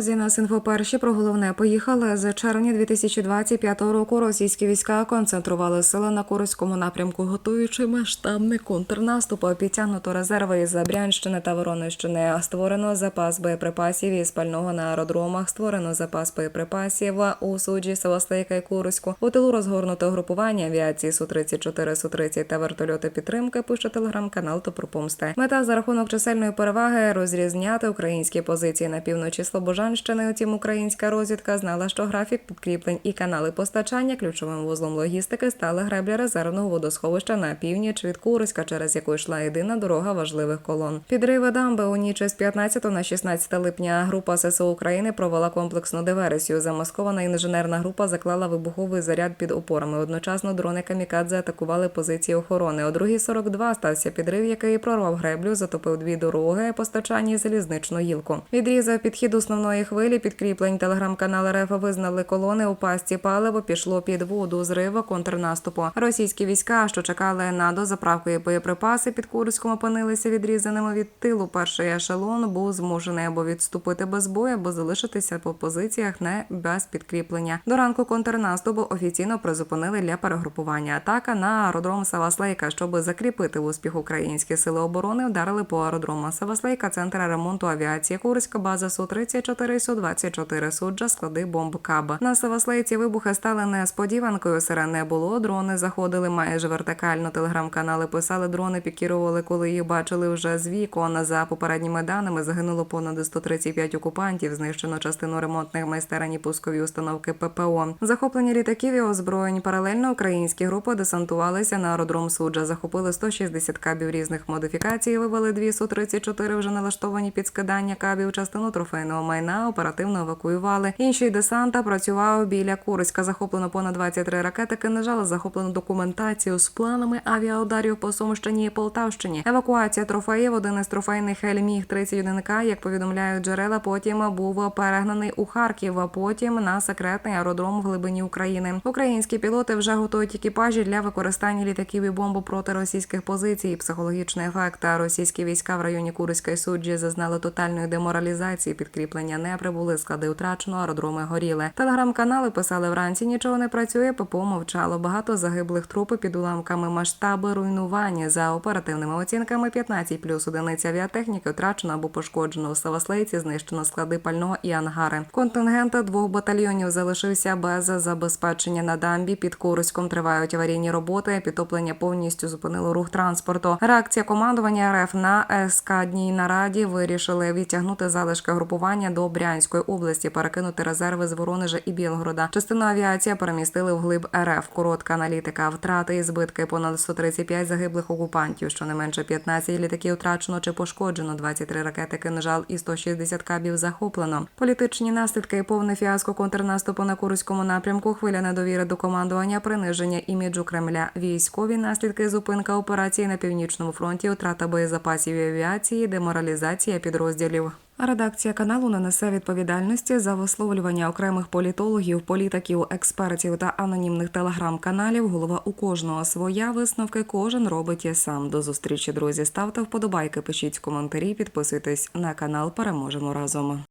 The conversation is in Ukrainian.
Друзі, нас інфоперші про головне поїхали. З червня 2025 року російські війська концентрували сили на Курському напрямку, готуючи масштабний контрнаступ. Підтягнуто резерви із Брянщини та Воронежщини. Створено запас боєприпасів і спального на аеродромах. Створено запас боєприпасів у суджі Севастейка і Курську. У тилу розгорнуто групування авіації су 34 су 30 та вертольоти підтримки. Пише телеграм-канал Топропомсти. Мета за рахунок чисельної переваги розрізняти українські позиції на півночі Слобожанщини. Утім, українська розвідка знала, що графік підкріплень і канали постачання ключовим вузлом логістики стали греблі резервного водосховища на північ від Курська, через яку йшла єдина дорога важливих колон. Підриви дамби у ніч з 15 на 16 липня група ССО України провела комплексну диверсію. Замаскована інженерна група заклала вибуховий заряд під опорами. Одночасно дрони камікадзе атакували позиції охорони. О 2.42 стався підрив, який прорвав греблю, затопив дві дороги постачання і залізничну гілку. Відрізав підхід основної хвилі підкріплень. Телеграм-канал РФ визнали колони у пастці паливо пішло під воду зрива контрнаступу. Російські війська, що чекали на дозаправку і боєприпаси під Курськом, опинилися відрізаними від тилу. Перший ешелон був змушений або відступити без бою, або залишитися по позиціях не без підкріплення. До ранку контрнаступу офіційно призупинили для перегрупування. Атака на аеродром Саваслейка, щоб закріпити успіх українські сили оборони, вдарили по аеродрому Саваслейка, центр ремонту авіації, Курська база су 34 су 24 суджа, склади бомб Каба. На Саваслейці вибухи стали несподіванкою. Сирен не було. Дрони заходили майже вертикально. Телеграм-канали писали дрони, пікірували, коли їх бачили вже з вікон. За попередніми даними загинуло понад 135 окупантів. Знищено частину ремонтних майстерень і пускові установки ППО. Захоплення літаків і озброєнь. Паралельно українські групи десантувалися на аеродром суджа. Захопили 160 кабів різних модифікацій. Вивели дві су 34 вже налаштовані під скидання кабів. Частину трофейного майна оперативно евакуювали. Інший десанта працював біля Курська. Захоплено понад 23 ракети. Кинежала захоплено документацію з планами авіаударів по Сумщині і Полтавщині. Евакуація трофеїв. Один із трофейних Ельміг 31 к як повідомляють джерела, потім був перегнаний у Харків. А потім на секретний аеродром в глибині України. Українські пілоти вже готують екіпажі для використання літаків і бомб проти російських позицій. Психологічний ефект. Російські війська в районі Курської суджі зазнали тотальної деморалізації. Підкріплення не прибули. Склади втрачено, аеродроми горіли. Телеграм-канали писали вранці. Нічого не працює. ППО мовчало. Багато загиблих трупи під уламками масштаби руйнування. За оперативними оцінками 15 плюс одиниць авіатехніки втрачено або пошкоджено у Саваслейці. Знищено склади пального і ангари. Контингент двох батальйонів залишився без забезпечення на дамбі. Під Курськом тривають аварійні роботи. Підтоплення повністю зупинило рух транспорту. Реакція командування РФ на ескадній нараді вирішили відтягнути залишки групування до Брянської області, перекинути резерви з Воронежа і Білгорода. Частину авіації перемістили вглиб РФ. Коротка аналітика. Втрати і збитки понад 135 загиблих окупантів. Щонайменше 15 літаків втрачено чи пошкоджено. 23 ракети кинжал і 160 кабів захоплено. Політичні наслідки і повне фіаско контрнаступу на Курському напрямку. Хвиля недовіри до командування, приниження іміджу Кремля. Військові наслідки зупинка операції на північному фронті, втрата боєзапасів і авіації, деморалізація підрозділів. Редакція каналу не несе відповідальності за висловлювання окремих політологів, політиків, експертів та анонімних телеграм-каналів. Голова у кожного своя висновки кожен робить і сам. До зустрічі, друзі. Ставте вподобайки, пишіть коментарі, підписуйтесь на канал. Переможемо разом.